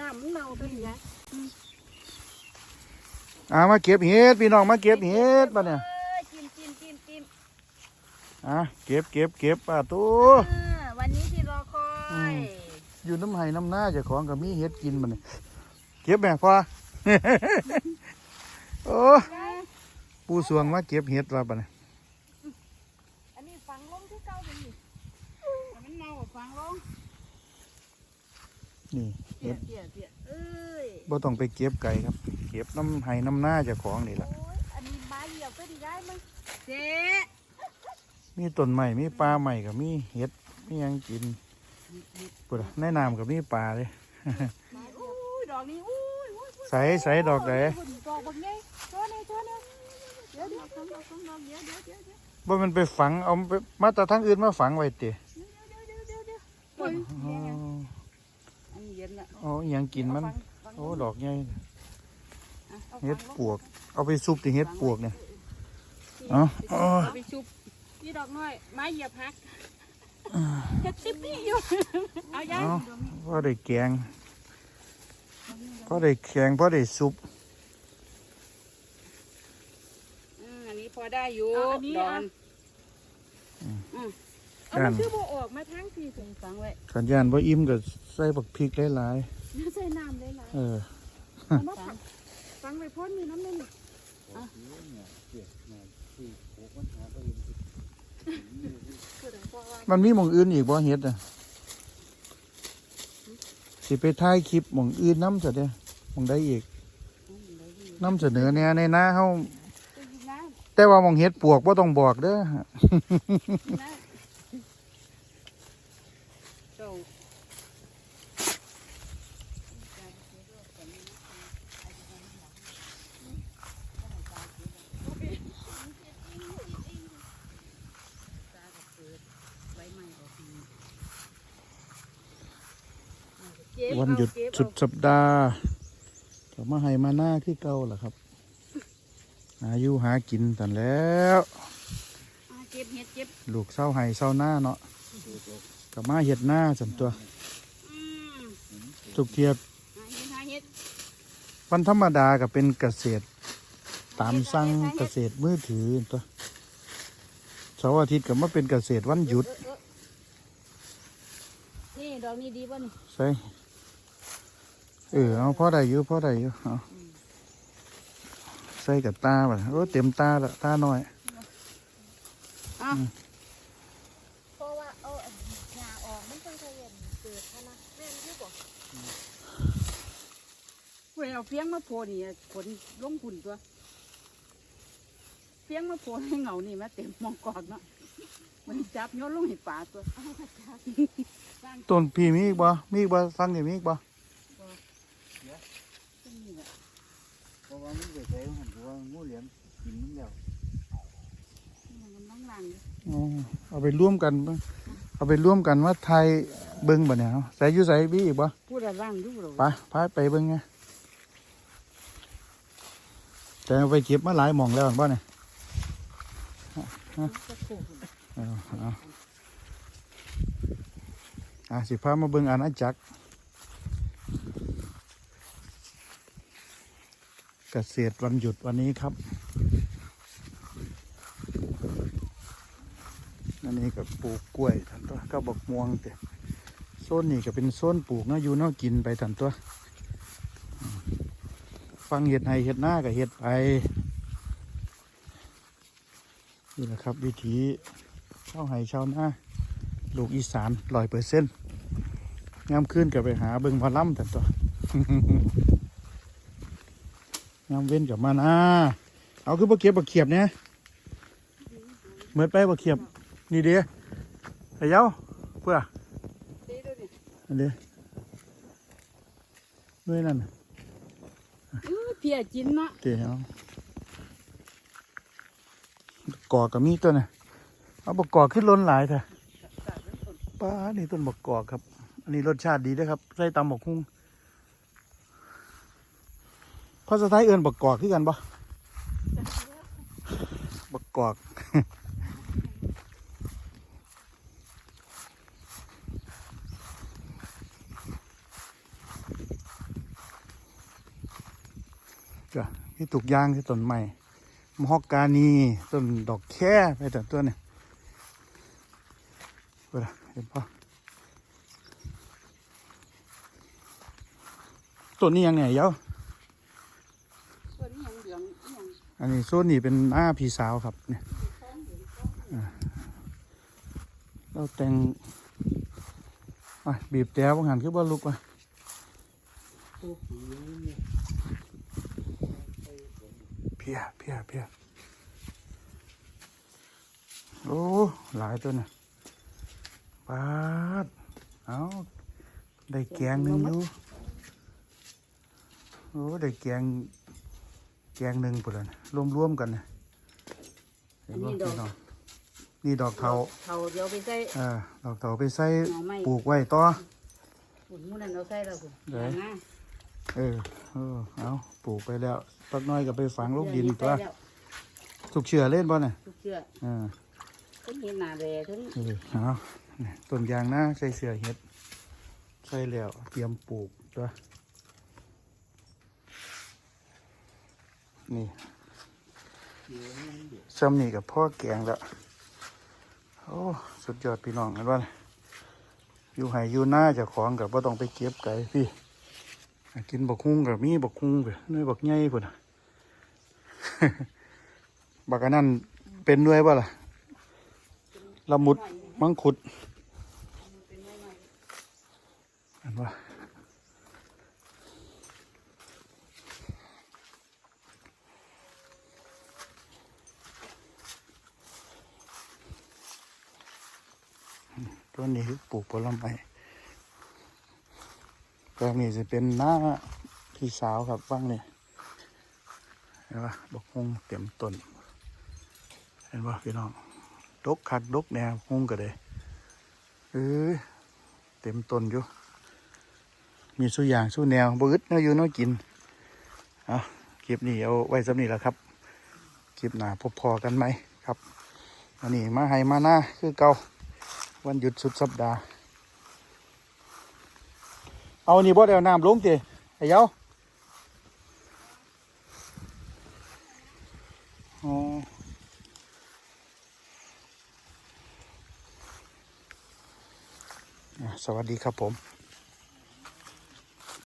น้ำมันเน่าไปอย่างเงี้ยอ่ามาเก็บเห็ดพี่น้องมาเก็บเห็ดป่ะเนี่ยเอ้ยกินกินกินกินอะเก็บเก็บเก็บป่ะตู้อ่าวันนี้ที่รอคออืยมอยู่น้ำไห้น้ำหน้าเจ้าของก็มีเห็ดกินมันยเก็บแม่พ่อโอ้ปูสวงมาเก็บเห็ดว่าป่ะเนี่ย อันนี้ฝังลงที่เก่าเป็นนี่แต่มันเน่าฝังลง นี่เปีเห็ยดเปียเปียเอ้ยบ่ต้องไปเก็บไก่ครับ เก็บน้ำไห้น้ำหน้าเจ้าของนี่แหละโอ้ยอันนี้ไม้เหยียบก็ดีได้มั้งเจ๊มีต้นไม้มีปลาใหม่ก็มีเห็ดมีหยังกินปุ่นในน้ำก็มีปลาเลยอุ้ยดอกนี้อุ้ยอุ้ยอุ้ยใส่ใส่ดอกไหน ดอกบักใหญ่โชว์เนี่ยโชว์เนี่ยเดี๋ยวเดี๋ยวสองดอกสองดอกเดี๋ยวเดี๋ยวเดี๋ยวเดี๋ยวบ่มันไปฝังเอาไปมาแต่ทางอื่นมาฝังไว้เตะเดี๋ยวเดี๋ยวเดี๋ยวเดี๋ยวโอ้ยอ๋อ อันนี้เย็นละอ๋ออิหยังกินมันเอาฝังโอ้ดอกใหญ่อาฝังเห็ดลงปวก เอาไปซุปที่เห็ดปวกเนี่ยเอาเอาเอาไปชุบนี่ดอกน้อยไม้เหยียบพักเห็ดติ๊บนี่อยู่เอาย้ายเอาพอได้แกงพอได้แกงพอได้ซุปอืมอันนี้พอได้อยู่เอาอันนี้ดอเอานเอามันคือโบออกมาทั้งสี่ถึงฝังไว้ ขันยานบ่อิ่มก็ใส่บักพริกหลายใส่น้ำเลยล่ะๆเออ เอามาผักฟังไปพ่นมีน้ำเลยนี่มันมีหม่องอื่นอีกบ่เฮ็ดอะสิไปถ่ายคลิปหม่องอื่นนำซะเด้อหม่องใดอีกนำเสนอแนวในหน้าเฮาจะกินน้แต่ว่าหม่องเฮ็ดปวกบ่ต้องบอกเด้อำน้เจ้าำวันหยุดสุดสัปดาห์ก็มาให้มาหน้าที่เก่าล่ะครับหาอยู่หากินตันแล้วอ่าเก็บเห็ดเก็บ ลูกเศร้าไห้เศร้าหน้าเนาะ ก็มาเห็ดหน้าสันตัวอืมทุกเทียบหาเห็ดหาเห็ดวันธรรมดาก็เป็นเกษตร ตามสั่งเกษตรมือถือตัวเสาร์อาทิตย์ก็มาเป็นเกษตรวันหยุดเออเออนี่ดอกนี้ดีป่ะนี่ใช่เออเอาพ่อได้อยู่พ่อได้อยู่เอาใส่กับตาบ่ะโอ้เต็มตาละตาน้อยอะ เพราะว่าเอาอันหญ้าออกมันต้องเรียนเกิดพนะแม่นที่บอกเว้ยเอาเพียงมาโพนี่ขนลงหุ่นตัว เพียงมาโพให้เหงานี่มาเต็มมองกอกเนาะมันจับโยนลงให้ป่าตัวเอามาจับสร้างต้นพี่มีอีกบ่มีอีกบ่ฟังนี่มีอีกบ่ต้นนี่แหละเพราะว่ามันไปใช้หันเพราะว่างูเหลี่ยมกินมันแล้วมันนั่งหลังอยู่อ๋อเอาไปร่วมกันบ่เอาไปร่วมกันว่าไทย เบิ่งบ่เนี่ยเอาใส่อยู่ใส่บีอีกบ่พูดอะไรร่างอยู่หรอไปพาไปเบิ่งไงแต่เอาไปเก็บมาหลายหม่องแล้วบ่เนี่ยจะโคกเอาเอาอะสิพามาเบิ่งอาณาจักรเกษตรวันหยุดวันนี้ครับอันนี้ก็ปลูกกล้วยทันตัวก็บอกม่วงแต่โซนนี้ก็เป็นโซนปลูกเนาะอยู่เนาะกินไปทันตัว ฟังเห็ดไห้เห็ดหน้ากับเห็ดไปนี่แหละครับ วิถีชาวไห้ชาวนาลูกอีสานร้อยเปอร์เซ็นต์ยามขึ้นกับไปหาเบิงพอล่ำทันตัวยามเว้นกับมานะเอาคือบ่เก็บบ่เขียบเนี่ยเหมือนไปบ่เขียบนี่เดียไอ้เย้าเพื่อ อันเดียด้วยนั่นน่ะอื้อเพียจินเนาะเดี๋ยวกอกกับมีตัวน่ะเอาบกกอกขึ้นล้นหลายเถอะป้านี่ต้นบกกอกครับ อันนี้รสชาติดีนะครับใส่ตำบกคุ้งภาษาไทยเอื่นบกกอกคือกันปะบกกอก จ้ะ มีตุกยางที่ต้นใหม่มฮอกกานีต้นดอกแค่ไปแต่ตัวเนี่ยเวลาเห็นปะต้นนี้ยังไงเย้าองยังอันนี้โซนนี้เป็นหน้าพี่สาวครับเนี่ยเราแต่งบีบแต่บางหันคือบ่ลุกว่ะ พียเพียเพียโอ้ หลายตัวน่ะปาดเอาได้แกงหนึ่งอยู่โอ้ได้แกง แกงหนึ่งปุ่นละรวมๆกันนะเห็นบ่พี่น้องนี่ดอกเทาเทาเดี๋ยวไปใส่เออดอกเทาไปใส่หน่อไม้ปลูกไว้ต่อหุ่นหมูนั่นเราใส่แล้วคุณไหนนะเออ เออเอาปลูกไปแล้วปักน้อยก็ไปฝังลงดินตัวสุกเชื่อเล่นบ่น่ะทุกเชือกเออทั้งเห็นหน้าแร่ทั้งเออเอานี่ต้นยางนะใส่เสื้อเห็ดใส่แล้วเตรียมปลูกตัวนี่ซ้ำนี่กับพ่อแกงแล้วโอ้สุดยอดพี่น้องกันว่าอยู่ไห้อยู่หน้าเจะของกับว่าต้องไปเก็บไก่พี่อะ กินบักคุ้งกับมีบักคุ้งไปน้อยบักใหญ่พุ่นน่ะบักนนั้นเป็นด้วยป่ะล่ะละมุดมังคุดอันว่าตัวนี้ปลูกผลไม้ แปลงนี้จะเป็นหน้าพี่สาวครับฟังนี่เห็นปะบกฮงเต็มต้น เห็นปะพี่น้องดกคักดกแนวฮงก็เลยเออเต็มต้นอยู่ มีสู้อย่างสู้แนวบอึดเนาะอยู่เนาะกินเอาคลิปนี้เอาไว้สำนี้แล้วครับคลิปหน้าพบพอกันไหมครับอันนี้มาให้มาหน้าคือเก่าวันหยุดสุดสัปดาห์ เอานี่บ่ได้เอาน้ำลงติไอ้เย้าอ๋อสวัสดีครับผม